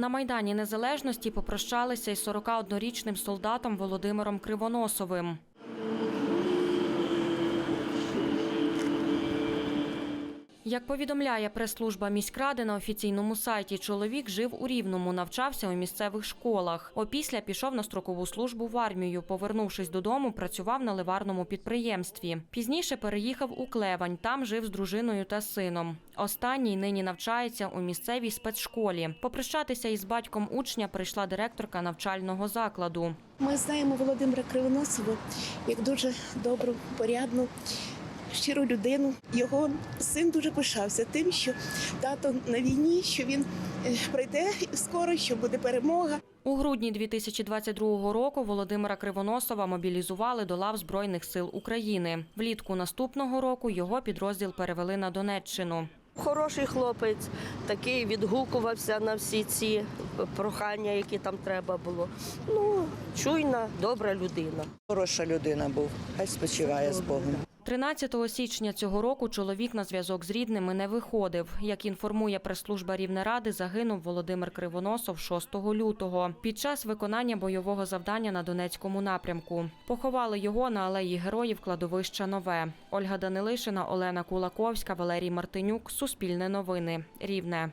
На Майдані Незалежності попрощалися із 41-річним солдатом Володимиром Кривоносовим. Як повідомляє прес-служба міськради на офіційному сайті, чоловік жив у Рівному, навчався у місцевих школах. Опісля пішов на строкову службу в армію. Повернувшись додому, працював на ливарному підприємстві. Пізніше переїхав у Клевань. Там жив з дружиною та сином. Останній нині навчається у місцевій спецшколі. Попрощатися із батьком учня прийшла директорка навчального закладу. Ми знаємо Володимира Кривоносова як дуже добру, порядну, щиру людину. Його син дуже пишався тим, що тато на війні, що він е, прийде скоро, що буде перемога. У грудні 2022 року Володимира Кривоносова мобілізували до лав Збройних сил України. Влітку наступного року його підрозділ перевели на Донеччину. Хороший хлопець, такий відгукувався на всі ці прохання, які там треба було. Ну, чуйна, добра людина. Хороша людина був, хай спочиває з Богом. 13 січня цього року чоловік на зв'язок з рідними не виходив. Як інформує прес-служба Рівнеради, загинув Володимир Кривоносов 6 лютого під час виконання бойового завдання на Донецькому напрямку. Поховали його на алеї героїв кладовища Нове. Ольга Данилишина, Олена Кулаковська, Валерій Мартинюк. Суспільне новини. Рівне.